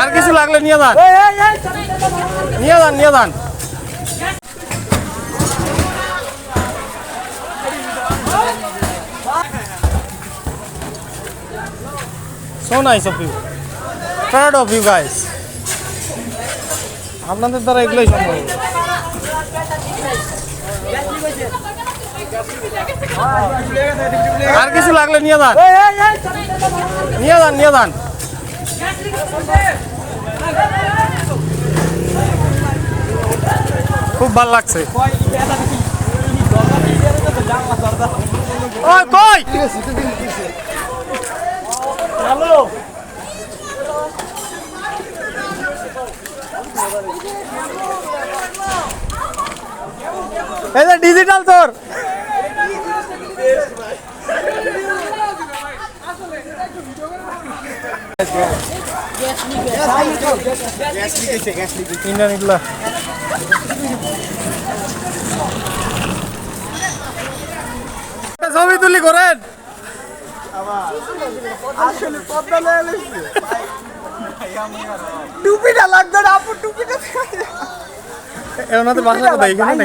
আর কিছু লাগলে নিয়ে যান। নিয়ে যান নিয়ে যান। So nice of you. Proud of you guys. আপনাদের দ্বারা এগুলোই সম্ভব। আর কিছু লাগলে নিয়ে যান। নিয়ে যান নিয়ে যান। খুব ভালো লাগছে। ওই কই? হ্যালো। এই যে ডিজিটাল তোর। ছবি তুলি করেন টুপিটা লাগবে না টুপিটা এ ওনাদের বাসা কোথায়? এখানে